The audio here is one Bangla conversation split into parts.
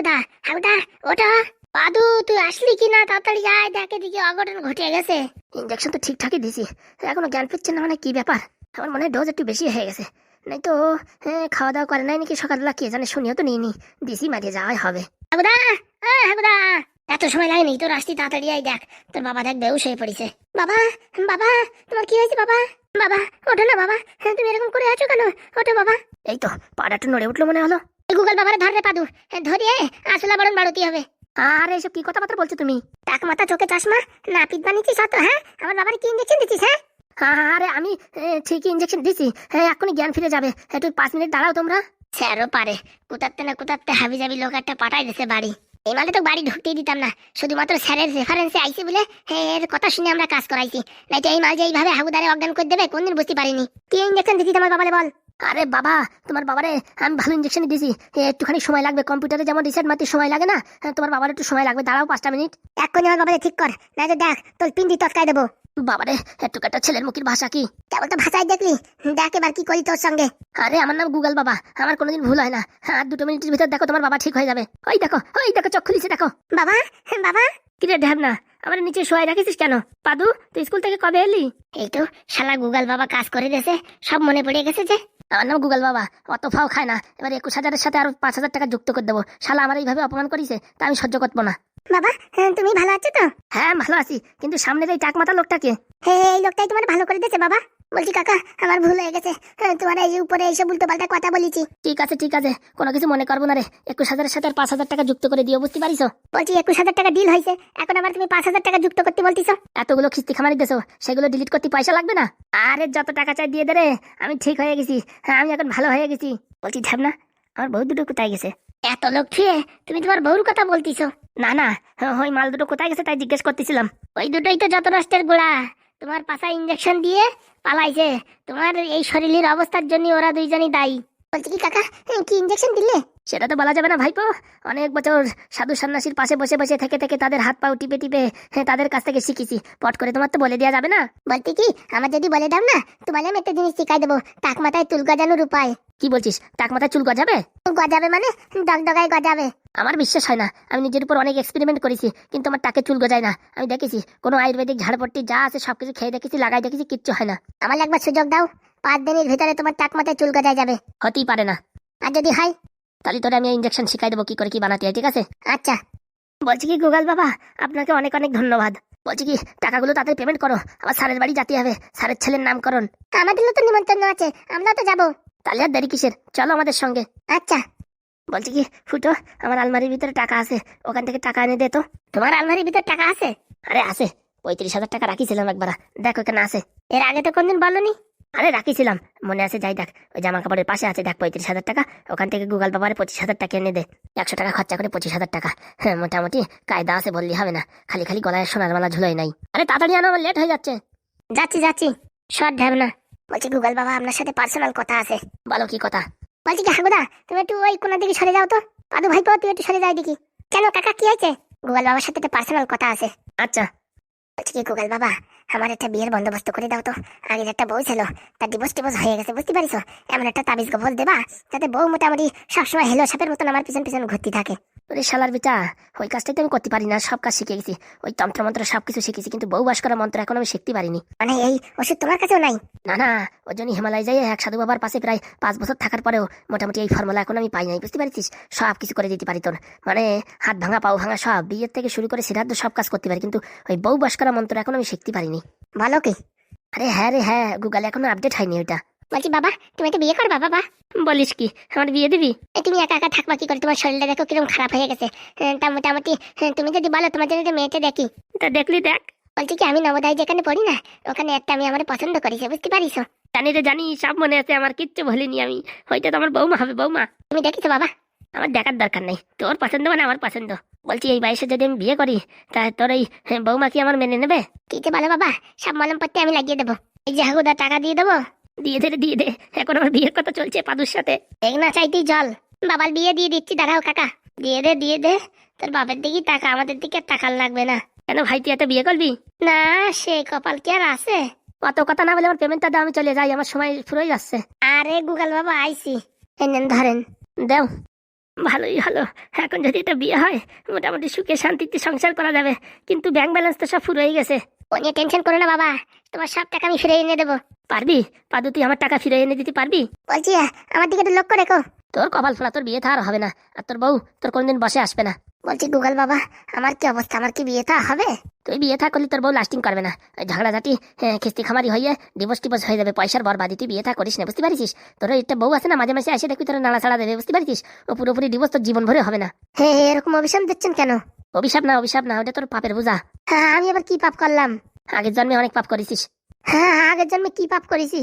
হাগুদা হাগুদা ওটা পাদু তুই আসলি কি তাড়াতাড়ি আয় দেখে দিকে অঘটন ঘটে গেছে। ইঞ্জেকশন তো ঠিকঠাকই দিছি। এখনও জ্ঞান ফিরছে না মানে কি ব্যাপার? আমার মনে হয় ডোজ একটু বেশি হয়ে গেছে। নাই তো খাওয়া দাওয়া করে নাই নাকি? সকালবেলা কে জানে শুনিও তো নিইনি। দিছি মারিয়ে যাওয়াই হবে। হাগুদা আহ, হাগুদা এত সময় লাগেনি তোর আসতি তাড়াতাড়ি আয় দেখ। তোর বাবা দেখ বেউস হয়ে পড়েছে। বাবা বাবা তোমার কি হয়েছে বাবা? বাবা ওঠো না বাবা। হ্যাঁ, তুমি এরকম করে আছো কেন? ওঠো বাবা। এই তো পাড়া একটু নড়ে উঠল মনে হলো। গুগল বাবার ধর পাদু। ধরিয়ে আসলা বরণ বাড়তি হবে। আরে এসব কি কথাবার্তা বলছো তুমি? টাক মাথা চোখে চশমা নাপিত বানিয়েছিস অত হ্যাঁ? আমার বাবার কি ইঞ্জেকশন দিচ্ছিস হ্যাঁ? আরে আমি ঠিকই ইঞ্জেকশন দিছি। হ্যাঁ এখনই জ্ঞান ফিরে যাবে। একটু পাঁচ মিনিট দাঁড়াও তোমরা। স্যারও পারে। কুতাতে না কুতাতে হাবি যাবি লোক একটা পাঠাই দিছে বাড়ি। এই মানে তো বাড়ি ঢুকতেই দিতাম না। শুধুমাত্র স্যারের রেফারেন্সে আইছি বলে এর কথা শুনে আমরা কাজ করাইছি। নাই তো এই মাল যে এইভাবে হাগুদারে অজ্ঞান করে দেবে কোনদিন বুঝতে পারিনি। কি ইঞ্জেকশন দিছি তোমার বাবারে বল। আরে বাবা তোমার বাবারে আমি ভালো ইঞ্জেকশন দিছি। একটুখানি সময় লাগবে কম্পিউটারে যেমন রিসেট মারতে সময় লাগে না তোমার বাবার একটু সময় লাগবে দাঁড়াও পাঁচটা মিনিট এক্ষুনি আমার বাবারে ঠিক কর না দেখ তোর পিন্ডি তৎকায় দেবো। বাবারে একটু একটা ছেলের মুখের ভাষা কি? কেবল তো ভাষায় দেখলি দেখ এবার কি করি তোর সঙ্গে। আরে আমার নাম গুগল বাবা আমার কোনোদিন ভুল হয় না। আর দুটো মিনিটের ভিতর দেখো তোমার বাবা ঠিক হয়ে যাবে। ওই দেখো ওই দেখো চোখ খুলিছে দেখো। বাবা বাবা। কিরে ঢ্যাব না আমার নিচে শোয়াই রাখিস কেন? পাদু তুই স্কুল থেকে কবে এলি? এই তো শালা গুগল বাবা কাজ করে দিয়েছে সব মনে পড়ে গেছে যে। আমার নাম গুগল বাবা। অত ফাও খায় না। এবার একুশ হাজারের সাথে আরও পাঁচ হাজার টাকা যুক্ত করে দেবো। শালা আমার এইভাবে অপমান করিছে তা আমি সহ্য করব না। বাবা তুমি ভালো আছো তো? হ্যাঁ ভালো আছি। কিন্তু সামনে এই টাক মাথা লোকটাকে হ্যাঁ এই লোকটাই তোমার ভালো করে দিয়েছে বাবা। বলছি কাকা আমার ভুল হয়ে গেছে। হ্যাঁ, তোমার এই উপরে এইসব উল্টো পাল্টা কথা বলেছি। ঠিক আছে ঠিক আছে। কোনো কিছু মনে করব না রে। একুশ হাজারের সাথে পাঁচ হাজার টাকা যুক্ত করে দিও বুঝতে পারিস? বলছি একুশ হাজার টাকা ডিল হয়েছে। এখন আবার তুমি পাঁচ হাজার টাকা যুক্ত করতে বলতিছো? এতগুলো কিস্তি খামারি দেছো সেগুলো ডিলিট করতে পয়সা লাগবে না? আরে যত টাকা চাই দিয়ে দে রে। আমি ঠিক হয়ে গেছি। হ্যাঁ আমি এখন ভালো হয়ে গেছি। বলছি ধ্যাব না আমার বউ দুটো কোথায় গেছে? এত লোক ছুঁয়ে তুমি তোমার বউর কথা বলতিছো। না না ওই মাল দুটো কোথায় গেছে তাই জিজ্ঞেস করতেছিলাম। ওই দুটোই তো যত নষ্টের গোড়া। তোমার পাশা ইঞ্জেকশন দিয়ে পালাইছে। তোমার এই শরীরের অবস্থার জন্য ওরা দুইজনই দায়ী। বলছি কি কাকা কি ইঞ্জেকশন দিলে? সেটা তো বলা যাবে না ভাইপো। অনেক বছর সাধু সন্ন্যাসীর পাশে বসে বসে থেকে থেকে তাদের হাত পাও টিপে টিপে হ্যাঁ, তাদের কাছ থেকে শিখেছি। পট করে তোমার তো বলে দেওয়া যাবে না। বলতে কি আমার যদি বলে দাও না তোমার আমি একটা জিনিস শিখাই দেবো টাক মাথায় চুল গজানোর উপায়। কি বলছিস টাক মাথায় চুল গজাবে? গজাবে মানে ডগডগায় গজাবে। আমার বিশ্বাস হয় না আমি নিজের উপর অনেক এক্সপেরিমেন্ট করেছি কিন্তু আমার টাকে চুল গজায় না। আমি দেখেছি কোনো আয়ুর্বেদিক ঝাড়পট্টি যা আছে সবকিছু খেয়ে দেখেছি লাগাই দেখেছি কিচ্ছু হয় না। আমার একবার সুযোগ দাও পাঁচ দিনের ভিতরে তোমার টাক মাথায় চুল গজায় যাবে। হতেই পারে না। আর যদি হয়? তাহলে তোরা আমি ইঞ্জেকশন শিখাই দেবো কি করে কি বানাতে হয় ঠিক আছে? আচ্ছা। বলছি কি গুগল বাবা আপনাকে অনেক অনেক ধন্যবাদ। বলছি কি টাকাগুলো তাদের পেমেন্ট করো আবার স্যারের বাড়ি যেতে হবে স্যারের ছেলের নামকরণ। আমাদেরও তো নিমন্ত্রণ আছে আমরা তো যাব। তাহলে আর দেরি কিসের? চলো আমাদের সঙ্গে। আচ্ছা। বলছি কি ফুটো আমার আলমারির ভিতরে টাকা আছে ওখান থেকে টাকা এনে দে তো। তোমার আলমারির ভিতরে টাকা আছে? আরে আছে পঁয়ত্রিশ হাজার টাকা রাখিছিলাম একবার। দেখো ওখানে আছে। এর আগে তো কোনদিন বলনি? আরে রাখিছিলাম, মনে আছে, যাই দেখ, ওই জামা কাপড়ের পাশে আছে, দেখ, পঁয়ত্রিশ হাজার টাকা, ওখান থেকে গুগল বাবারে পঁচিশ হাজার টাকা এনে দে, একশো টাকা খরচা করে পঁচিশ হাজার টাকা হ্যাঁ মোটামুটি কায়দা আছে, বললি হবে না, খালি খালি গলায় সোনার মালা ঝুলোই নাই। আরে তাড়াতাড়ি আনো, আমার লেট হয়ে যাচ্ছে। যাচ্ছি যাচ্ছি, শর্ট ঢাব না, বলছি গুগল বাবা, আপনার সাথে পার্সোনাল কথা আছে, বলো কি কথা? বলছি কি, হাগুদা, তুমি একটু ওই কোনার দিকে সরে যাও তো, পাদু ভাই পাও তুই একটু সরে যাই দেখি। কেন, কাকা, কি হয়েছে? গুগল বাবার সাথে পার্সোনাল কথা আছে। আচ্ছা বলছি কি গুগল বাবা? আমার একটা বিয়ের বন্দোবস্ত করে দাও তো। আগের একটা বউ ছিল, তার ডিভোর্স টিভোর্স হয়ে গেছে, বুঝতে পারিস? এমন একটা তাবিজ গোবল দেবা, যাতে বউ মোটামুটি সবসময় হেলো সাপের মতন আমার পিছন পিছন ঘুরতে থাকে। ওরে শালার বেটা ওই কাজটাই তো আমি করতে পারি না সব কাজ শিখে গেছি। ওই তন্ত্র মন্ত্র সব কিছু শিখেছি কিন্তু বউ বাস করা মন্ত্র এখন আমি শিখতে পারিনি। মানে এই ওষুধ তোমার কাছেও নাই? না না ওই জন্য হিমালয় যাই এক সাধু বাবার পাশে প্রায় পাঁচ বছর থাকার পরেও মোটামুটি এই ফর্মুলা এখন আমি পাই নাই বুঝতে পারছিস? সব কিছু করে দিতে পারি তোর। মানে হাত ভাঙা পাও ভাঙা সব বিয়ের থেকে শুরু করে সিদ্ধান্ত সব কাজ করতে পারি কিন্তু ওই বউ বাস করা মন্ত্র এখন আমি শিখতে পারিনি। ভালো কি? আরে হ্যাঁ রে হ্যাঁ গুগলে এখনও আপডেট হয়নি ওইটা। বলছি বাবা তুমি একটা বিয়ে করবা বাবা। বলিস কি? আমার বিয়ে দিবি? তুমি একা একা থাকবা কি করে? তোমার শরীরটা দেখো কীরকম খারাপ হয়ে গেছে। হ্যাঁ, তা মোটামুটি হ্যাঁ, তুমি যদি বলো তোমার জন্য মেয়েটা দেখি। তা দেখলি দেখ। বলছি কি আমি নবোদয় যেখানে পড়ি না ওখানে একটা আমি আমার পছন্দ করি করেছি বুঝতে পারিস? জানি রে জানি সব মনে আছে আমার কিচ্ছু বলিনি আমি। হয়তো তো আমার বৌমা হবে বৌমা। তুমি দেখিছো বাবা। আমার দেখার দরকার নেই। তোর পছন্দ মানে আমার পছন্দ। বলছি এই বয়সে যদি আমি বিয়ে করি তা তোর এই হ্যাঁ, বৌমা কি আমার মেনে নেবে? কি যে বলো বাবা সব মলম পত্তে আমি লাগিয়ে দেবো। এই যে হাগুদা টাকা দিয়ে দেবো দিয়ে দে দিয়ে দে। এখন আমার বিয়ের কথা চলছে পাদুর সাথে। এক না চাইতেই জল। বাবার বিয়ে দিয়ে দিচ্ছি দাঁড়াও কাকা। দিয়ে দে দিয়ে দে। তোর বাবার দিকে টাকা আমাদের দিকে টাকার লাগবে না। কেন ভাই তুই এত বিয়ে করবি? না সে কপাল কি আর আছে? অত কথা না বলে আমার পেমেন্টটা দাও আমি চলে যাই আমার সময় ফুরোই যাচ্ছে। আরে গুগল বাবা আইসি। এই নেন ধরেন। দেও। ভালোই ভালো এখন যদি এটা বিয়ে হয় মোটামুটি সুখে শান্তিতে সংসার করা যাবে। কিন্তু ব্যাংক ব্যালেন্স তো সব ফুরোই গেছে। ও নিয়ে টেনশন করো না বাবা। তোমার সব টাকা আমি ফিরে এনে দেবো। পারবি? পাদু তুই আমার টাকা ফিরে এনে দিতে পারবি? বলছি আমার দিকে তো লক্ষ্য রেখো। তোর কপাল ফোলা তোর বিয়ে থা আর হবে না। আর তোর বউ তোর কোনদিন বসে আসবে না। বলছি গুগল বাবা আমার কি অবস্থা? আমার কি বিয়ে থা হবে? তুই বিয়ে থা করলে তোর বউ লাস্টিং করবে না। ওই ঝগড়াঝাটি হ্যাঁ, খিস্তি খামারি হয়ে ডিভোর্স টিভোর্স হয়ে যাবে পয়সার বরবাদি। তুই বিয়ে থা করিস না বুঝতে পারিস তোর একটা বউ আছে না মাঝে মাঝে এসে দেখবি তোর নাড়া ছাড়া দেবে বুঝতে পারিস ও পুরোপুরি ডিভোর্স তোর জীবন ভরে হবে না। হ্যাঁ এরকম অভিশাপ দিচ্ছেন কেন? অভিশাপ না অভিশাপ না ওটা তোর পাপের বোঝা। হ্যাঁ আমি আবার কি পাপ করলাম? আগের জন্মে অনেক পাপ করেছিস। হ্যাঁ আগের জন্মে কি পাপ করেছি?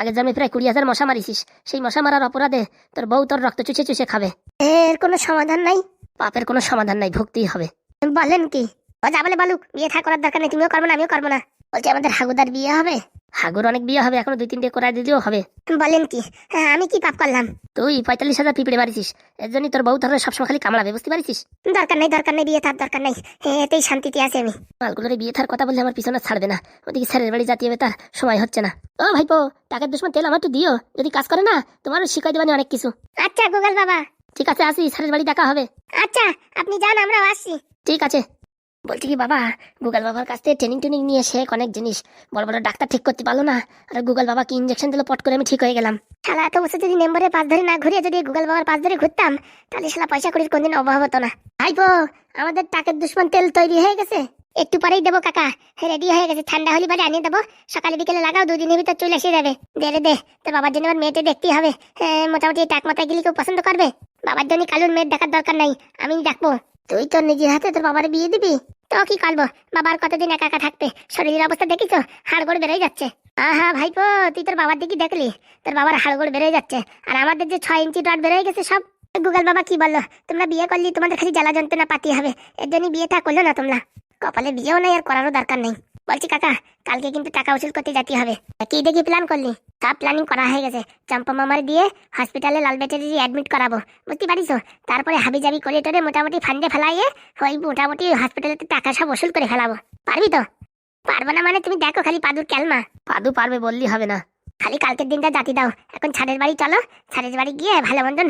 আগের জন্মে প্রায় কুড়ি হাজার মশা মারিছিস। সেই মশা মারার অপরাধে তোর বউ তোর রক্ত চুষে চুষে খাবে। এর কোনো সমাধান নাই? পাপের কোনো সমাধান নাই ভক্তি হবে। বলেন কি? ও যা বলে বালুক বিয়ে থা করার দরকার নেই তুমিও করব না আমিও করব না। বলছি আমাদের হাগুদার বিয়ে হবে? হাগুর অনেক বিয়ে হবে এখনও দুই তিনটে করাই দিলেও হবে। বলেন কি হ্যাঁ আমি কি পাপ করলাম? তুই পঁয়তাল্লিশ হাজার পিঁপড়ে মারিছিস এর জন্য তোর বউ তোর সবসময় খালি কামড়াবে বুঝতে পারিস দরকার নেই দরকার নেই বিয়ে থার দরকার নেই। এতেই শান্তিতে আছে আমি। মালগুলোর বিয়ে থার কথা বললে আমার পিছনে ছাড়বে না। ওদিকে স্যারের বাড়ি জাতীয় তার সময় হচ্ছে না। ও ভাইপো টাকার দুশ্মন তেল আমার তো দিও যদি কাজ করে না তোমারও শিখাই দেবানি অনেক কিছু। আচ্ছা গুগল বাবা। ঠিক আছে আসি স্যারের বাড়ি দেখা হবে। আচ্ছা আপনি যান আমরাও আসছি। ঠিক আছে। বলছি কি বাবা গুগল বাবার কাছ থেকে ট্রেনিং ট্রেনিং নিয়ে শেখ অনেক জিনিস। বড় বড় ডাক্তার ঠিক করতে পারল না আর গুগল বাবা কি ইঞ্জেকশন দিল পট করে আমি ঠিক হয়ে গেলাম। শালা এত বছর যদি মেম্বারের পাশ ধরে না ঘুরিয়ে যদি গুগল বাবার পাশ ধরে ঘুরতাম তাহলে শালা পয়সা করির কোনদিন অভাব হতো না। ভাইপো আমাদের টাকের দুশ্মন তেল তৈরি হয়ে গেছে। একটু পরেই দেবো কাকা রেডি হয়ে গেছে। ঠান্ডা হলে পরে আনিয়ে দেবো সকালে বিকেলে লাগাও দুদিনের ভিতর চলে এসে যাবে। দে রে দে তোর বাবার জন্য আমার মেয়েটা দেখতেই হবে। হ্যাঁ, মোটামুটি টাক মাথায় গেলে কেউ পছন্দ করবে? বাবার জন্য কালুর মেয়ের দেখার দরকার নাই আমি ডাকবো। তুই তোর নিজের হাতে তোর বাবার বিয়ে দিবি? তো কি করব? বাবার কতদিন একা একা থাকবে? শরীরের অবস্থা দেখিস হাড় গোড় বেড়ে যাচ্ছে। আহা, ভাইপো, তুই তোর বাবার দিকে দেখলি? তোর বাবার হাড়গোড় বেড়ে যাচ্ছে। আর আমাদের যে ছয় ইঞ্চি ডট বেড়ে গেছে সব। গুগল বাবা, কি বলল? তোমরা বিয়ে করলি, তোমাদের খালি জ্বালা যন্ত্রণা পাতি হবে। এর জন্য বিয়েটা করল না তোমরা। কপালে বিয়েও নাই আর করারও দরকার নেই। বলছি, কাকা, কালকে কিন্তু টাকা উসুল করতে যেতে হবে। কি দেখি প্ল্যান করলি? সব প্ল্যানিং করা হয়ে গেছে। চম্পা মামার দিয়ে হসপিটালে লাল ব্যাটারি অ্যাডমিট করাবো। বুঝতে পারিস তারপরে হাবি জাবি করে টোরে মোটামুটি ফান্ডে ফেলাইয়ে ওই মোটামুটি হসপিটালে টাকা সব ওসুল করে ফেলাবো। পারবি তো? পারব না মানে তুমি দেখো খালি পাদুর ক্যালমা পাদু পারবে বললি হবে না। খালি কালকের দিনটা জাতি দাও। এখন ছাদের বাড়ি চলো। ছাদের বাড়ি গিয়ে ভালো মন্দন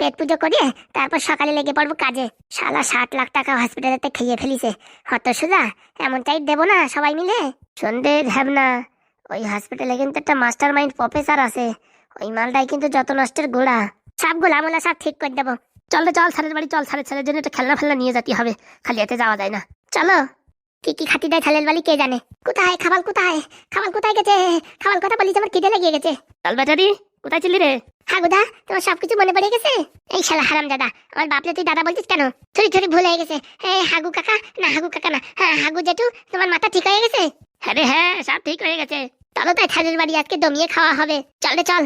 পেট পুজো করিয়ে তারপর সকালে লেগে পড়ব কাজে। শালা ষাট লাখ টাকা হসপিটালেতে খেয়ে ফেলিছে। হত সুজা এমনটাই দেবো না সবাই মিলে। সন্ধে ভাবনা। ওই হসপিটালে কিন্তু একটা মাস্টার মাইন্ড প্রফেসর আছে। ওই মালটাই কিন্তু যত নষ্টের গোড়া। সব গোলামোলা সব ঠিক করে দেবো। চল চল, ছাদের বাড়ি চল। ছাদের ছেলের জন্য একটা খেলনা ফেলনা নিয়ে যেতে হবে। খালি এতে যাওয়া যায় না। চলো। কি কি খাতি দেয় থালের বাড়ি কে জানে? কোথায়? খাবার কোথায়? খাবার কোথায় গেছে? খাবার কথা বলিস আমার খিদে লেগে গেছে। চল বেটারি কোথায় ছিলি রে? হাগুদা তোমার সবকিছু মনে পড়ে গেছে? এই শালা হারাম দাদা আমার বাপলে তুই দাদা বলছিস কেন? ছড়ি ছড়ি ভুল হয়ে গেছে। হ্যাঁ হাগু কাকা না হাগু কাকা না। হ্যাঁ হাগু জেঠু তোমার মাথা ঠিক হয়ে গেছে? হ্যাঁ রে হ্যাঁ সব ঠিক হয়ে গেছে। চলো তাই থালের বাড়ি আজকে দমিয়ে খাওয়া হবে। চল রে চল।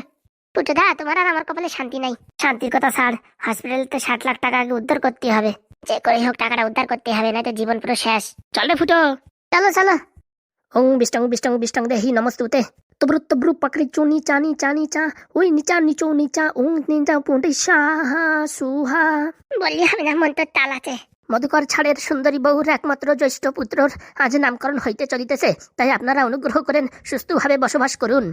পুটুদা তোমার আর আমার কপালে শান্তি নাই। শান্তির কথা স্যার হসপিটাল তো ষাট লাখ টাকা আগে উদ্ধার করতে হবে। যে করে হোক টাকাটা উদ্ধার করতে হবে না তো জীবন পুরো শেষ। চল রে ফুটো। চলো চলো। ওং বিষ্টং বিষ্টং বিষ্টং দেহি নমস্তুতে। তব্রু তব্রু পাকড়ি চুনি চানি চানি চা ওই নিচা নিচো নিচা ওং নিচা পুঁটে সাহা সুহা। বললি হবে না মন তোর তাল আছে। মধুকর ছাড়ের সুন্দরী বহুর একমাত্র জ্যৈষ্ঠ পুত্রর আজ নামকরণ হইতে চলিতেছে তাই আপনারা অনুগ্রহ করেন সুস্থভাবে বসবাস করুন।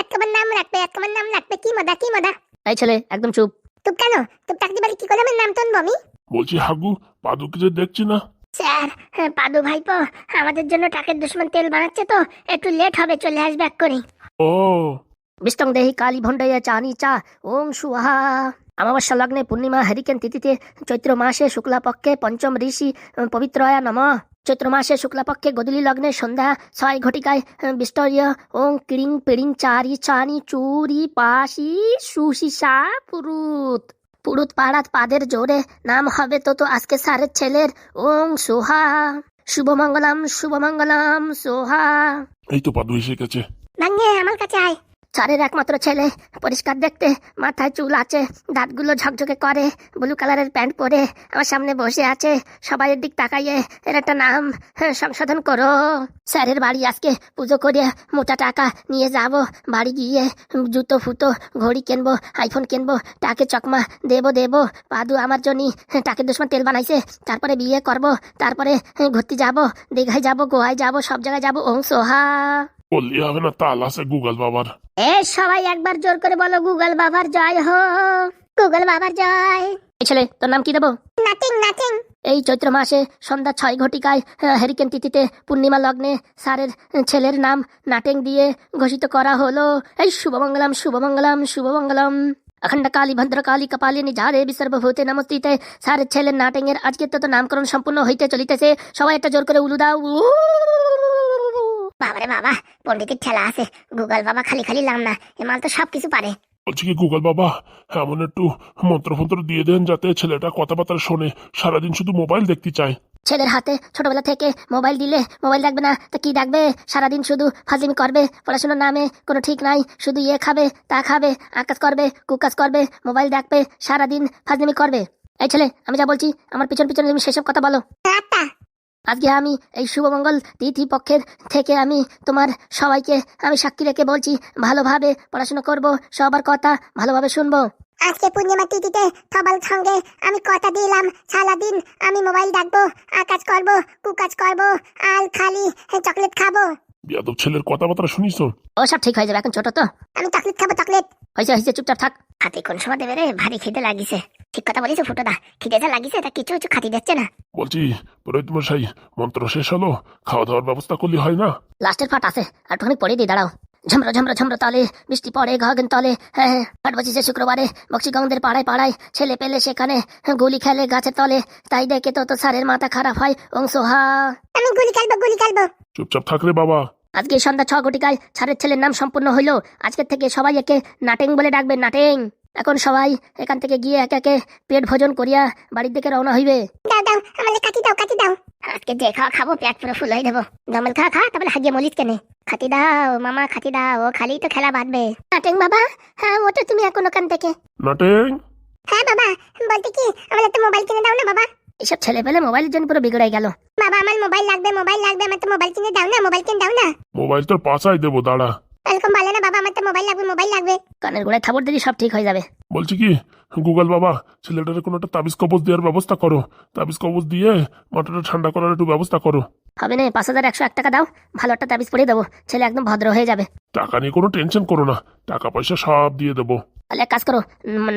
একবার নাম রাখবে একবার নাম রাখবে কি মদা কি মদা এই ছেলে একদম চুপ। চুপ কেন? চুপ থাকতে পারি কি করে নাম টানবো আমি বলছি হাগু পাদুকে যে দেখছি না। স্যার হ্যাঁ, পাদু ভাইপো আমাদের জন্য টাকের দুশ্মন তেল বানাচ্ছে তো একটু লেট হবে চলে আসবে এক্ষুনি। ও। বিষ্টং দেহি কালী ভণ্ডয়া চানি চা ওং সুহা অমাবস্যা লগ্নে পূর্ণিমা হরিকেন তিথিতে চৈত্র মাসে শুক্লা পক্ষে পঞ্চম ঋষি পবিত্রয়া নম। চৈত্র মাসে শুক্লা পক্ষে গদুলি লগ্নে সন্ধ্যা ছয় ঘটিকায় উম, বিষ্টর্য ওং কিড়িং পিড়িং চারি চানি চুরি পাশি সুশিসা পুরুত। পুরুত পাড়াত পাদের জোরে নাম হবে তো তো আজকে সারের ছেলের ওং সোহা। শুভমঙ্গলাম শুভমঙ্গলাম সোহা। এই তো পাদু এসে গেছে। নাঙ্গে আমার কাছে আয়। চারের একমাত্র ছেলে। পরিষ্কার দেখতে মাথায় চুল আছে দাঁতগুলো ঝকঝকে করে ব্লু কালারের প্যান্ট পরে আমার সামনে বসে আছে। সবাই দিক তাকাইয়ে এর একটা নাম হ্যাঁ, সংশোধন করো। স্যারের বাড়ি আজকে পুজো করে মোটা টাকা নিয়ে যাব। বাড়ি গিয়ে জুতো ফুতো ঘড়ি কিনবো আইফোন কিনবো টাকে চকমা দেবো দেবো। পাদু আমার জন্য টাকে দুশ্মন তেল বানাইছে। তারপরে বিয়ে করব তারপরে হ্যাঁ, ঘুরতে যাব দীঘায় যাব গোয়ায় যাব সব জায়গায় যাব। ওং সোহা। বললি হবে না তাল আছে গুগল বাবার। এ সবাই একবার জোর করে বলো গুগল বাবার জয় হো। গুগল বাবার জয়। এই ছেলে তোর নাম কি দেবো? নাথিং নাথিং এই চৈত্র মাসে সন্ধ্যা ছয় ঘটিকায় হেরিকেন তিথিতে পূর্ণিমা লগ্নে স্যারের ছেলের নাম নাটেং দিয়ে ঘোষিত করা হলো। এই শুভমঙ্গলম শুভমঙ্গলম শুভমঙ্গলম। অখণ্ড কালী ভদ্র কালী কপালিনী যারে বিসর্বভূতে নমস্তিতে। স্যারের ছেলের নাটেং এর আজকে তো তো নামকরণ সম্পূর্ণ হইতে চলিতেছে। সবাই একটা জোর করে উলু দাও। বাবারে বাবা পণ্ডিতের ঠেলা আছে। গুগল বাবা খালি খালি লাম না এ মাল তো সবকিছু পারে। বলছি কি গুগল বাবা এমন একটু মন্ত্রফন্ত্র দিয়ে দেন যাতে ছেলেটা কথাবার্তা শোনে সারাদিন শুধু মোবাইল দেখতে চায়। ছেলের হাতে ছোটবেলা থেকে মোবাইল দিলে মোবাইল দেখবে না তা কি দেখবে সারাদিন শুধু ফাজলিমি করবে পড়াশোনার নামে কোনো ঠিক নাই শুধু ইয়ে খাবে তা খাবে আকাশ করবে কুকাজ করবে মোবাইল দেখবে সারাদিন ফাজলিমি করবে। এই ছেলে আমি যা বলছি আমার পিছন পিছনে তুমি সেসব কথা বলো। আজকে আমি এই শুভমঙ্গল তিথি পক্ষের থেকে আমি তোমার সবাইকে আমি সাক্ষী রেখে বলছি ভালোভাবে পড়াশোনা করব সবার কথা ভালোভাবে শুনব। আজকে পূর্ণিমা তিথিতে সবার সঙ্গে আমি কথা দিলাম সারাদিন আমি মোবাইল দেখব আকাজ করব কুকাজ করব আর খালি চকলেট খাব। বিয়াদব ছেলের কথাবার্তা শুনিস তো? ও সব ঠিক হয়ে যাবে এখন ছোট তো। আমি চকলেট খাব চকলেট। হয়েছে হয়েছে চুপচাপ থাক। হাতে কোন সময় দেবে রে ভারী খেতে লাগিছে। ঠিক কথা বলিস ফুটোদা। খিদে যা লাগিছে তা কিছু কিছু খাতি দিচ্ছে না। বলছি পুরোহিত মশাই মন্ত্র শেষ হলো খাওয়া দাওয়ার ব্যবস্থা করলে হয় না? লাস্টের ফাট আছে আর একটুখানি পড়ে দিই দাঁড়াও। ঝমরো ঝমরো ঝমরো তলে বৃষ্টি পড়ে গগন তলে হ্যাঁ হ্যাঁ ফাট বসেছে শুক্রবারে বক্সিগঞ্জের পাড়ায় পাড়ায় ছেলে পেলে সেখানে গুলি খেলে গাছের তলে তাই দেখে তো তো স্যারের মাথা খারাপ হয় অংশ হা আমি গুলি খেলব গুলি খেলব। চুপচাপ থাক রে বাবা। আজকে সন্ধ্যা ছ ঘটিকায় ছাড়ের ছেলের নাম সম্পূর্ণ হইল আজকের থেকে সবাই একে নাটেং বলে ডাকবে নাটেং। এখন সবাই এখান থেকে গিয়ে একে একে পেট ভোজন করিয়া বাড়ির দিকে রওনা হইবে। দাও দাও আমাদের কাটি দাও কাটি দাও। আজকে যে খাওয়া খাব পেট পুরো ফুল হয়ে দেবো জমল খা খা তারপরে হাগিয়ে মলিত কেনে। খাতি দাও মামা খাতি দাও ও খালি তো খেলা বাঁধবে। নাটেং বাবা হ্যাঁ ওটা তুমি এখন ওখান থেকে। নাটেং হ্যাঁ বাবা বলতে কি আমার একটা মোবাইল কিনে দাও না বাবা? এসব ছেলে পেলে মোবাইলের জন্য পুরো বিগড়ে গেল। বাবা আমার মোবাইল লাগবে মোবাইল লাগবে আমার তো মোবাইল কিনে দাও না মোবাইল কিনে দাও না। মোবাইল তোর পাশাই দেবো দাঁড়া। এরকম বলে না তো মোবাইল লাগবে মোবাইল লাগবে। কানের গোড়ায় থাবর দিলে সব ঠিক হয়ে যাবে। বলছি কি গুগল বাবা ছেলেটার কোনো একটা তাবিজ কবজ দেওয়ার ব্যবস্থা করো। তাবিজ কবজ দিয়ে মাথাটা ঠান্ডা করার একটু ব্যবস্থা করো। হবে না পাঁচ হাজার একশো এক টাকা দাও ভালো একটা তাবিজ পরিয়ে দেবো। ছেলে একদম ভদ্র হয়ে যাবে। টাকা নিয়ে কোনো টেনশন করো না টাকা পয়সা সব দিয়ে দেবো। তাহলে এক কাজ করো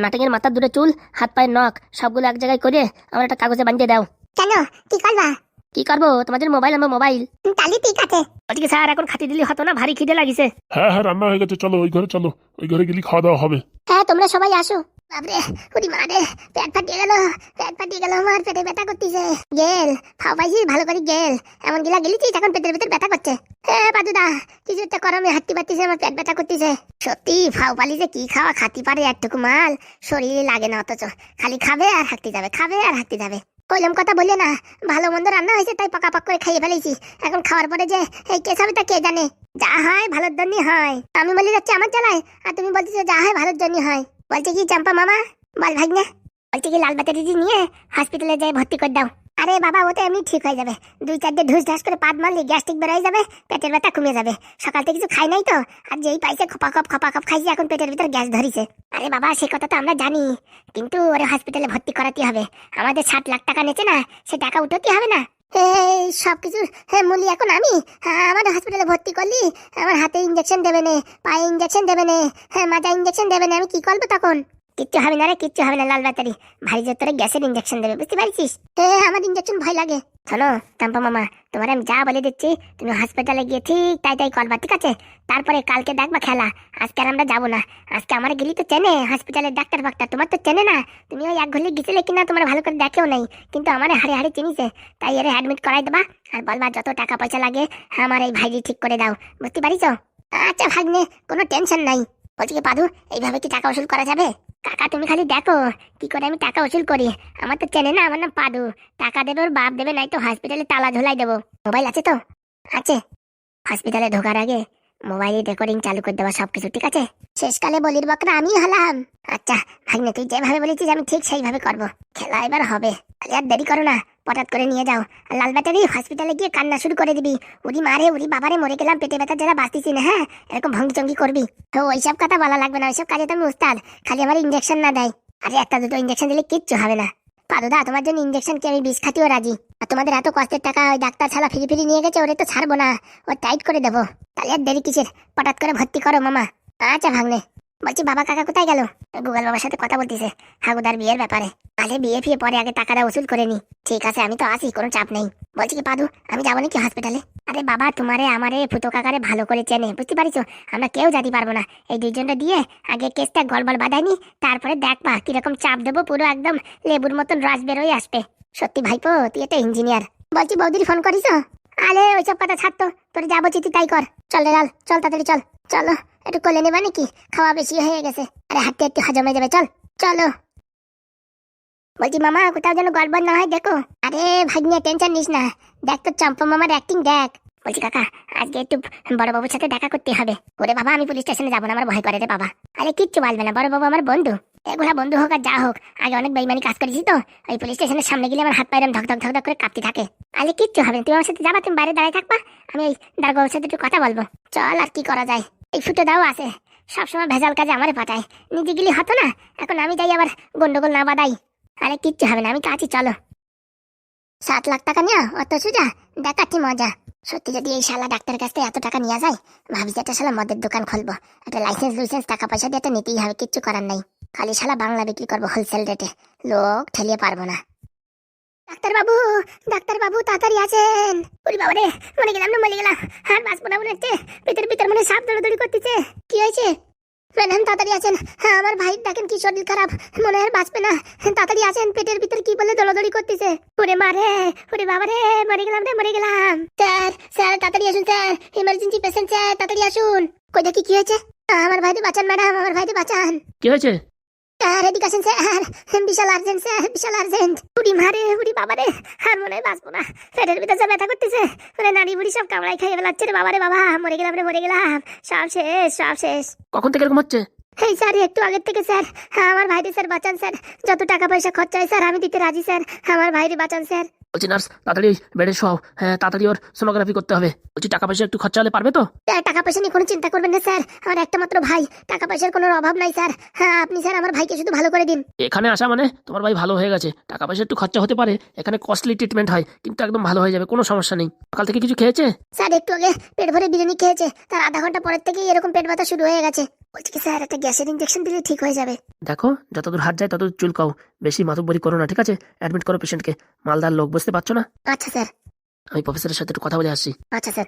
নাটিংয়ের মাথার দূরে চুল হাত পায়ের নখ সবগুলো এক জায়গায় করে আমার একটা কাগজে বানিয়ে দাও। কেন? কি করবা? কি করব? তোমাদের মোবাইল আমার মোবাইল। তাহলে ঠিক আছে। ওদিকে স্যার এখন খাতি দিলে হতো না ভারী খিদে লাগিছে। হ্যাঁ হ্যাঁ রান্না হয়ে গেছে চলো ওই ঘরে চলো ওই ঘরে গেলে খাওয়া দাওয়া হবে। হ্যাঁ তোমরা সবাই আসো। বাবরে উড়ি মারে পেট ফাটিয়ে গেল পেট ফাটিয়ে গেল আমার পেটে ব্যথা করতেছে। গেল খাও পাইছি ভালো করে গেল। এমন গিলা গেলিছিস এখন পেটের ভিতর ব্যথা করছে। হ্যাঁ পাদুদা কিছু একটা করো আমি হাঁটতে পারতেছে আমার পেট ব্যথা করতেছে। সত্যি ফাও পালি যে কি খাওয়া খাতি পারে একটুকু মাল। শরীরে লাগে না অথচ। খালি খাবে আর হাঁটতে যাবে খাবে আর হাঁটতে যাবে। কইলাম, কথা বললে না। ভালো মন্দ রান্না হয়েছে, তাই পাকা পাক করে খাইয়ে ফেলেছি। এখন খাওয়ার পরে যে এই কেস হবে তা কে জানে? যা হয় ভালোর জন্যই হয়। আমি বলে, যাচ্ছি আমার জ্বালায়? আর তুমি বলতেছো, যা হয় ভালোর জন্যই হয়। বলছে কি, চম্পা মামা, বল ভাই না বলছে কি, লাল ব্যাটারিটি নিয়ে হসপিটালে যাই ভর্তি করে দাও। আরে বাবা ও তো এমনি ঠিক হয়ে যাবে। দুই চারটে ঢুস ঢাস করে পাত মারলে গ্যাস্ট্রিক বেরোয় যাবে পেটের ব্যথা কমে যাবে। সকাল থেকে কিছু খাই নাই তো আর যেই পাইছে খপা খপ খপা খপ খাইছে এখন পেটের ভিতর গ্যাস ধরিছে। আরে বাবা সে কথা তো আমরা জানি কিন্তু ওরে হসপিটালে ভর্তি করাতে হবে। আমাদের ষাট লাখ টাকা নেছে না সে টাকা উঠোতে হবে না। এই সব হ্যাঁ মূলি এখন আমি? হ্যাঁ, আমার হসপিটালে ভর্তি করলি? আমার হাতে ইঞ্জেকশন দেবে নে পায়ে ইঞ্জেকশন দেবে নে হ্যাঁ মাথা ইঞ্জেকশন দেবে না আমি কি করব তখন? কিচ্ছু হবে না রে কিচ্ছু হবে না লাল ব্যাটারি ভারী জোর তোরে গ্যাসের ইঞ্জেকশন দেবে বুঝতে পারছিস? এ আমার ইঞ্জেকশন ভয় লাগে। শোনো টাম্পা মামা তোমার আমি যা বলে দিচ্ছি তুমি হসপিটালে গিয়ে ঠিক তাই তাই করবা ঠিক আছে? তারপরে কালকে দেখবা খেলা আজকে আর আমরা যাব না। আজকে আমার গেলি তো চেনে হসপিটালের ডাক্তার ফাক্তার তোমার তো চেনে না। তুমি ওই এক ঘরে গেছিলে কিনা তোমার ভালো করে দেখেও নাই কিন্তু আমার হাড়ে হাড়ে চিনিছে তাই এর অ্যাডমিট করাই দেবা আর বলবা যত টাকা পয়সা লাগে আমার এই ভাইজি ঠিক করে দাও বুঝতে পারিস আচ্ছা ভাগ্নে কোনো টেনশন নাই। বলছি কি পাদু এইভাবে কি টাকা ওসুল করা যাবে? কাকা, তুমি খালি দেখো কি করে আমি টাকা উসুল করি। আমার তো চেনে না, আমার নাম পাদু। টাকা দেবে ওর বাপ দেবে নাই তো হসপিটালে তালা ঝোলাই দেবো। মোবাইল আছে তো? আছে। হসপিটালে ঢোকার আগে মোবাইলে রেকর্ডিং চালু করে দেওয়া সবকিছু, ঠিক আছে? শেষকালে বলির বকরা আমি হলাম। আচ্ছা ভাগ্নে, তুই যেভাবে বলেছিস আমি ঠিক সেইভাবে করব। খেলা এবার হবে। তাহলে আর দেরি করো না, পটাত করে নিয়ে যাও। আর লাল ব্যাটারি হসপিটালে গিয়ে কান্না শুরু করে দিবি। উড়ি মারে উড়ি বাবারে, মরে গেলাম, পেটে ব্যথা যারা বাঁচতেছি না হ্যাঁ? এরকম ভঙ্গি চঙ্গি করবি। তো ওইসব কথা বলা লাগবে না, ওইসব কাজে তো আমি উস্তাদ খালি আমার ইঞ্জেকশন না দেয়। আরে একটা দুটো ইঞ্জেকশন দিলে কিচ্ছু হবে না। পাদুদা তোমার জন্য ইঞ্জেকশন কি আমি বিষ খাতিও রাজি? আর তোমাদের এত কষ্টের টাকা ওই ডাক্তার ছাড়া ফিরি ফিরি নিয়ে গেছে, ওরে তো ছাড়বো না। ও টাইট করে দেবো। তাহলে আর দেরি কিসের? পটাত করে ভর্তি করো মামা। আচ্ছা ভাগ্নে। বলছি, বাবা কাকা কোথায় গেল? গুগল বাবার সাথে কথা বলতিছে। হাগুদার বিয়ের ব্যাপারে। আলে বিয়ে ফিয়ে পরে আগে টাকাটা উসুল করে নি। ঠিক আছে, আমি তো আসি কোনো চাপ নেই। বলছি কি, পাদু, আমি যাব নাকি হসপিটালে আরে বাবা, তোমারে, আমারে ফুটো কাকারে ভালো করে চেনে, বুঝতে পারিছো আমরা কেউ জাতি পারব না। এই দুইজনটা দিয়ে আগে কেসটা গড়বড় বাঁধাইনি তারপরে দেখবা কীরকম চাপ দেবো, পুরো একদম লেবুর মতন রস বেরোয় আসবে। সত্যি ভাইপো, তুই একটা ইঞ্জিনিয়ার বলছি, বৌদির ফোন করিস আলে ওইসব কথা ছাড়তো তোর যাব তুই তাই কর। চল রে লাল, চল তাড়াতাড়ি চল। চলো। একটু কোলে নেবা নাকি? খাওয়া বেশি হয়ে গেছে। আরে হাঁটতে একটু হজম যাবে, চল, চলো। বলছি, মামা, কোথাও যেন গড়বড় না হয়, দেখো। আরে ভাগ্নে, টেনশন নিস না। দেখ তো চম্পা মামার অ্যাক্টিং দেখ। বলছি, কাকা, আজকে একটু বড় বাবুর সাথে দেখা করতে হবে। ওরে বাবা, আমি পুলিশ স্টেশনে যাব না, আমার ভয় করে রে বাবা। আরে কিচ্ছু বলবে না বড় বাবু আমার বন্ধু। এগুলা বন্ধু হোক আর যা হোক, আগে অনেক বেইমানি কাজ করেছি তো? ওই পুলিশ স্টেশনের সামনে গেলে আমার হাত পায়ের ধক ধক ধক ধক করে কাঁপতে থাকে। আরে কিচ্ছু হবে না তুমি আমার সাথে যাবা, তুমি বাইরে দাঁড়িয়ে থাকবা। আমি এই দারোগার সাথে একটু কথা বলব। চল, আর কি করা যায়। এই ফুটো দাও আছে। সবসময় ভেজাল কাজে আমারে পাঠায়। নিজে গেলে হতো না, এখন আমি যাই আবার গন্ডগোল না বাদাই আরে কিচ্ছু হবে না, আমি আছি, চলো। সাত লাখ টাকা নিয়ে অত সোজা? দেখাচ্ছি মজা। সত্যি যদি এই শালা ডাক্তারের কাছ থেকে এত টাকা নিয়ে যায় ভাবি যে একটা শালা মদের দোকান খুলবো। একটা লাইসেন্স লাইসেন্স টাকা পয়সা দিয়ে একটা নিতেই হবে, কিচ্ছু করার নাই। খালি শালা বাংলা বিক্রি করব হোলসেল রেটে লোক ঠেলিয়ে পারব না। ডাক্তার বাবু ডাক্তার বাবু তাড়াতাড়ি আছেন ওরে বাবা রে মরে গেলাম না, মরে গেলাম। আর বাঁচবো না মনে হচ্ছে। ভিতরে ভিতর মনে সাপ দৌড়াদৌড়ি করতেছে। কি হয়েছে? ম্যাডাম, তাড়াতাড়ি আছেন হ্যাঁ আমার ভাই দেখেন কি শরীর খারাপ। মনে হয় বাঁচবে না। তাড়াতাড়ি আছেন পেটের ভিতর কি বলে দৌড়াদৌড়ি করতেছে। ওরে মারে, ওরে বাবা রে মরে গেলাম রে, মরে গেলাম। স্যার স্যার, তাড়াতাড়ি আসুন, স্যার। ইমার্জেন্সি পেশেন্ট স্যার, তাড়াতাড়ি আসুন। কই দেখি কি হয়েছে? আমার ভাইকে বাঁচান, ম্যাডাম, আমার ভাইকে বাঁচান। কি হয়েছে? এদিকে আসেন স্যার বিশাল আর্জেন্ট স্যার বিশাল আর্জেন্ট উড়ি মারে উড়ি বাবারে আর মনে হয় বাঁচবো না। পেটের ভিতর যা ব্যথা করতেছে মানে বুড়ি সব কামড়াই খাইয়ে বেলাচ্ছে রে বাবারে বাবা মরে গেলাম রে মরে গেলাম। সব শেষ সব শেষ। কখন থেকে এরকম হচ্ছে? এই স্যার একটু আগের থেকে স্যার হ্যাঁ, আমার ভাইরে স্যার বাঁচান স্যার যত টাকা পয়সা খরচা হয় স্যার আমি দিতে রাজি স্যার আমার ভাইরে বাঁচান স্যার বলছি নার্স তাড়াতাড়ি বেডে শোয়াও। হ্যাঁ তাড়াতাড়ি ওর সোনোগ্রাফি করতে হবে। বলছি টাকা পয়সা একটু খরচা হলে পারবে তো? টাকা পয়সা নিয়ে কোনো চিন্তা করবেন না স্যার। আমার একটা মাত্র ভাই। টাকা পয়সার কোনো অভাব নাই স্যার। হ্যাঁ আপনি স্যার আমার ভাইকে শুধু ভালো করে দিন। এখানে আসা মানে তোমার ভাই ভালো হয়ে গেছে। টাকা পয়সা একটু খরচা হতে পারে। এখানে কস্টলি ট্রিটমেন্ট হয় কিন্তু একদম ভালো হয়ে যাবে কোনো সমস্যা নেই। সকাল থেকে কিছু খেয়েছে? স্যার একটু আগে পেট ভরে বিরিয়ানি খেয়েছে। তার আধা ঘণ্টা পরের থেকেই এরকম পেট ব্যথা শুরু হয়ে গেছে। বলছি কি স্যার একটা গ্যাসের ইঞ্জেকশন দিলে ঠিক হয়ে যাবে। দেখো যতদূর হাত যায় ততদূর চুলকাও। বেশি মাতব্বরি করো না ঠিক আছে? অ্যাডমিট করো পেশেন্টকে মালদার লোক বুঝতে পারছ না? আচ্ছা স্যার। আমি প্রফেসরের সাথে একটু কথা বলে আসছি। আচ্ছা স্যার।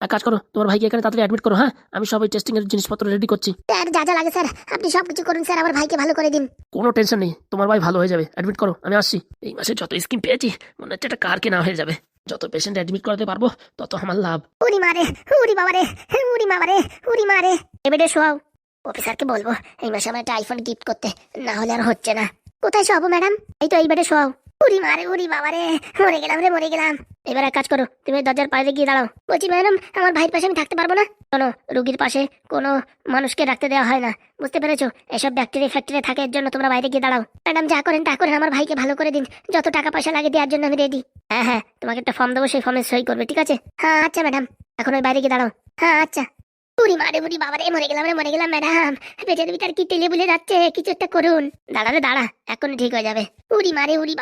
এক কাজ করো তোমার ভাইকে এখানে তাড়াতাড়ি অ্যাডমিট করো হ্যাঁ? আমি সব ওই টেস্টিং এর জিনিসপত্র রেডি করছি। স্যার যা যা লাগে স্যার। আপনি সব কিছু করুন স্যার। আমার ভাইকে ভালো করে দিন। কোনো টেনশন নেই তোমার ভাই ভালো হয়ে যাবে। অ্যাডমিট করো আমি আসছি। এই মাসে যত স্কিম পেয়েছি মনে হচ্ছে একটা কার কেনা হয়ে যাবে। যত পেশেন্ট অ্যাডমিট করাতে পারব তত আমার লাভ। উড়ি মারে উড়ি বাবারে উড়ি মামারে উড়ি মারে। এবারে শোয়াও। অফিসারকে বলব, এই মাসে আমার একটা আইফোন গিফট করতে, না হলে আর হচ্ছে না। কোথায় শোয়াবো ম্যাডাম এই তো এইবারে শোয়াও উড়ি মারে উড়ি বাবারে, মরে গেলাম রে, মরে গেলাম। এবার এক কাজ করো, তুমি দরজার পাশে গিয়ে দাঁড়াও। বলছি ম্যাডাম আমার ভাইয়ের পাশে আমি থাকতে পারব না? কোনো রুগীর পাশে কোনো মানুষকে রাখতে দেওয়া হয় না। বুঝতে পেরেছ? এসব ব্যাকটেরিয়া ফ্যাক্টরি থাকে এর জন্য তোমরা বাইরে গিয়ে দাঁড়াও। ম্যাডাম যা করেন তা করেন, আমার ভাইকে ভালো করে দিন। যত টাকা পয়সা লাগে দেওয়ার জন্য আমি রেডি হ্যাঁ হ্যাঁ তোমাকে একটা ফর্ম দেবো, সেই ফর্মে সই করবে, ঠিক আছে? হ্যাঁ আচ্ছা ম্যাডাম এখন ওই বাইরে গিয়ে দাঁড়াও। হ্যাঁ আচ্ছা। উড়ি মারে মরে গেলাম রে, মরে গেলাম ম্যাডাম কি তেলে বুলে যাচ্ছে, কিছু একটা করুন। দাঁড়া রে, দাঁড়া, এখন ঠিক হয়ে যাবে। উড়ি মারে উড়ি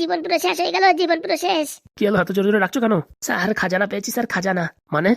জীবন পুরো শেষ হয়ে গেল, জীবন পুরো শেষ। কি হলো, এত জোরে জোরে রাখছো কেন? স্যার, খাজানা পেয়েছি, স্যার, খাজানা। মানে?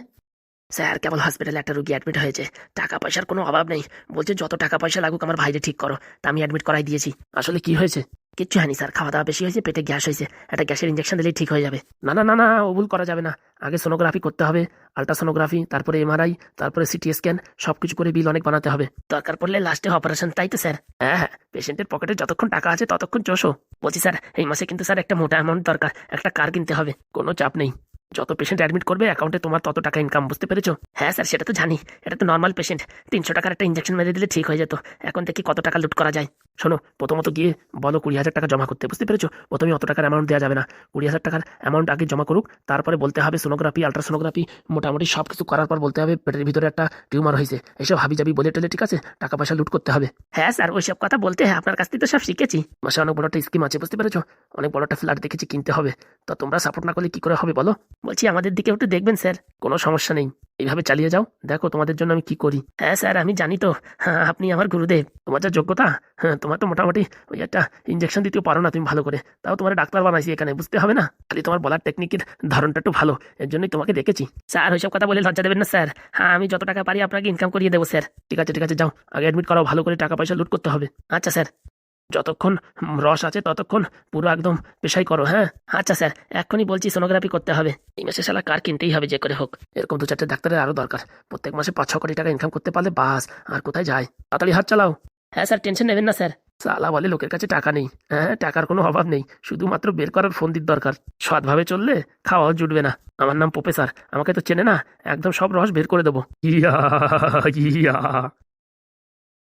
স্যার, কেবল হসপিটালে একটা রুগী অ্যাডমিট হয়েছে। টাকা পয়সার কোনো অভাব নেই। বলছে, যত টাকা পয়সা লাগুক, আমার ভাইরে ঠিক করো। তা আমি অ্যাডমিট করাই দিয়েছি। আসলে কি হয়েছে? কিচ্ছু হয়নি, স্যার। খাওয়া দাওয়া বেশি হয়েছে, পেটে গ্যাস হয়েছে। একটা গ্যাসের ইঞ্জেকশন দিলেই ঠিক হয়ে যাবে। না না না না, ও ভুল করা যাবে না। আগে সোনোগ্রাফি করতে হবে আলট্রাসোনোগ্রাফি তারপরে এমআরআই তারপরে সিটি স্ক্যান সব কিছু করে বিল অনেক বানাতে হবে। দরকার পড়লে লাস্টে অপারেশন তাই তো, স্যার? হ্যাঁ হ্যাঁ পেশেন্টের পকেটে যতক্ষণ টাকা আছে ততক্ষণ চোষো। বলছি, স্যার, এই মাসে কিন্তু, স্যার, একটা মোটা অ্যামাউন্ট দরকার, একটা কার কিনতে হবে। কোনো চাপ নেই। যত পেশেন্ট অ্যাডমিট করবে অ্যাকাউন্টে তোমার তত টাকা ইনকাম বুঝতে পেরেছ? হ্যাঁ স্যার সেটা তো জানি। এটা তো নর্মাল পেশেন্ট তিনশো টাকার একটা ইঞ্জেকশন মেরে দিলে ঠিক হয়ে যেত। এখন দেখি কত টাকা লুট করা যায়। শোনো, প্রথমত গিয়ে বলো কুড়ি হাজার টাকা জমা করতে, বুঝতে পেরেছ? প্রথমে অত টাকার অ্যামাউন্ট দেওয়া যাবে না। কুড়ি হাজার টাকার অ্যামাউন্ট আগে জমা করুক, তারপরে বলতে হবে সোনোগ্রাফি আলট্রাসোনোগ্রাফি মোটামুটি সব কিছু করার পর বলতে হবে পেটের ভিতরে একটা টিউমার হয়েছে। এসব হাবি যাবি বলে টেলে ঠিক আছে? টাকা পয়সা লুট করতে হবে। হ্যাঁ স্যার ওইসব কথা বলতে হ্যাঁ আপনার কাছ থেকে তো সব শিখেছি। মাসে অনেক বড় একটা স্কিম আছে, বুঝতে পেরেছ? অনেক বড় একটা ফ্ল্যাট দেখেছি, কিনতে হবে। তো তোমরা সাপোর্ট না করলে কি করে হবে, বলো? বলছি, আমাদের দিকে একটু দেখবেন, স্যার। কোনো সমস্যা নেই। এইভাবে চালিয়ে যাও। দেখো তোমাদের জন্য আমি কি করি। হ্যাঁ স্যার, আমি জানি তো। হ্যাঁ আপনি আমার গুরুদেব। তোমার যা যোগ্যতা হ্যাঁ তোমার তো মোটামুটি ওই একটা ইঞ্জেকশন দিতেও পারো না তুমি ভালো করে। তাও তোমার ডাক্তার বানাইছি এখানে, বুঝতে হবে না? খালি তোমার বলার টেকনিকের ধরনটা একটু ভালো। এর জন্যই তোমাকে দেখেছি। স্যার, ওইসব কথা বলে লজ্জা দেবেন না, স্যার। হ্যাঁ আমি যত টাকা পারি আপনাকে ইনকাম করিয়ে দেবো, স্যার। ঠিক আছে ঠিক আছে, যাও। আগে অ্যাডমিট করাও, ভালো করে টাকা পয়সা লুট করতে হবে। আচ্ছা স্যার। যতক্ষণ রস আছে, ততক্ষণ পুরো একদম পেশাই করো হ্যাঁ? আচ্ছা স্যার, এক্ষুনি বলছি সোনোগ্রাফি করতে হবে। এই মাসে শালা কার কিনতেই হবে যে করে হোক। এরকম দু চারটে ডাক্তারের আরও দরকার। প্রত্যেক মাসে পাঁচ ছ কোটি টাকা ইনকাম করতে পারলে বাস, আর কোথায় যায়? তাড়াতাড়ি হাত চালাও। হ্যাঁ স্যার টেনশন নেবেন না স্যার। সালা বলে লোকের কাছে টাকা নেই। হ্যাঁ টাকার কোনো অভাব নেই। শুধুমাত্র বের করার ফোন দিতে দরকার। সৎভাবে চললে খাওয়াও জুটবে না। আমার নাম প্রফেসর আমাকে তো চেনে না, একদম সব রস বের করে দেবো। ইয়া ইয়া।